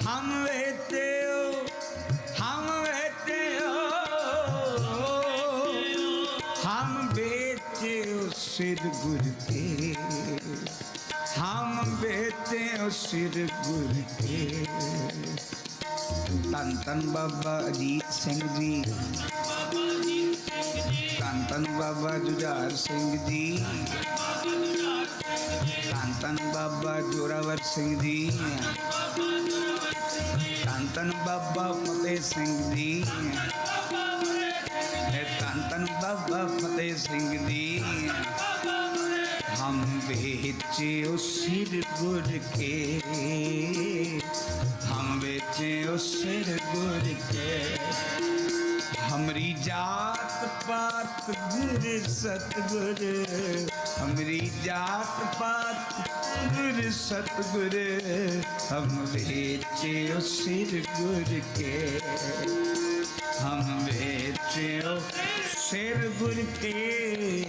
ਹਮ ਵੇਚਿਓ ਹਮ ਵੇਚਿਓ ਹਮ ਵੇਚਿਓ ਸਿਰ ਗੁਰ ਕੇ ਹਮ ਵੇਚਿਓ ਸਿਰ ਗੁਰ ਕੇ ਤਨ ਤਨ ਬਾਬਾ ਅਜੀਤ ਸਿੰਘ ਜੀ ਤਨ ਤਨ ਬਾਬਾ ਜੁਝਾਰ ਸਿੰਘ ਜੀ तन बाबा जोरावर सिंह जी। धन धन बाबा फतेह सिंह जी। धन धन बाबा फतेह सिंह जी। हम बेच उस सिर गुर के। हम बेचे उस सिर गुर के। हमरी जात पात गुर सतगुर। हमरी जात पात ਗੁਰ ਸਤਗੁਰ ਹਮ ਵੇਚਿਓ ਸਿਰ ਗੁਰ ਕੇ। ਹਮ ਵੇਚਿਓ ਸਿਰ ਗੁਰ ਕੇ।